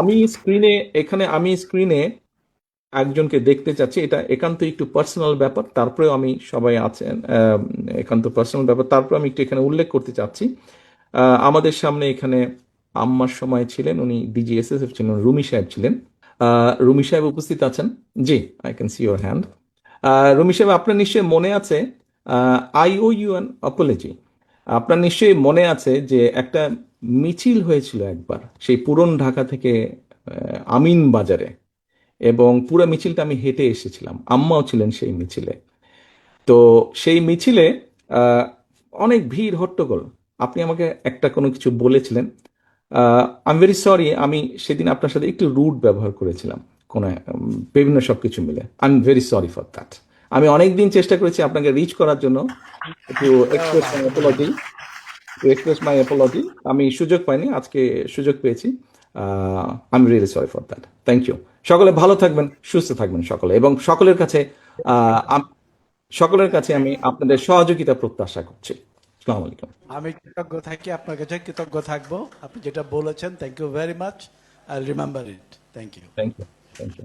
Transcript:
আমি স্ক্রিনে, এখানে আমি স্ক্রিনে একজনকে দেখতে চাচ্ছি। এটা একান্ত একটু পার্সোনাল ব্যাপার, তারপরেও আমি সবাই আছেন একান্ত পার্সোনাল ব্যাপার। তারপরে আমি একটু এখানে উল্লেখ করতে চাচ্ছি। আমাদের সামনে এখানে আম্মার সময় ছিলেন, উনি ডিজিএসএসএফ ছিলেন রুমি সাহেব ছিলেন। রুমি সাহেব উপস্থিত আছেন? জি I can see your hand Rumi সাহেব, আপনার নিশ্চয়ই মনে আছে I owe you an apology আপনার নিশ্চয়ই মনে আছে যে একটা মিছিল হয়েছিল একবার, সেই পুরন ঢাকা থেকে আমিন বাজারে। এবং পুরো মিছিলটা আমি হেঁটে এসেছিলাম। আম্মাও ছিলেন সেই মিছিলে। তো সেই মিছিলে অনেক ভিড়, হট্টগোল। আপনি আমাকে একটা কোনো কিছু বলেছিলেন। আই এম ভেরি সরি আমি সেদিন আপনার সাথে একটু রুট ব্যবহার করেছিলাম। কোনো বিভিন্ন সব কিছু মিলে। I am very sorry for that আমি অনেক দিন চেষ্টা করেছি আপনাকে রিচ করার জন্য। একটু express my apology to express my apology আমি সুযোগ পাইনি আজকে সুযোগ পেয়েছি। I am really sorry for that thank you সকলে ভালো থাকবেন সুস্থ থাকবেন সকলে। এবং সকলের কাছে সকলের কাছে আমি আপনাদের সহযোগিতা প্রত্যাশা করছি। আসসালামু আলাইকুম। আমি কৃতজ্ঞ থাকি আপনার কাছে কৃতজ্ঞ থাকব। আপনি যেটা বলেছেন thank you very much I remember it thank you thank you thank you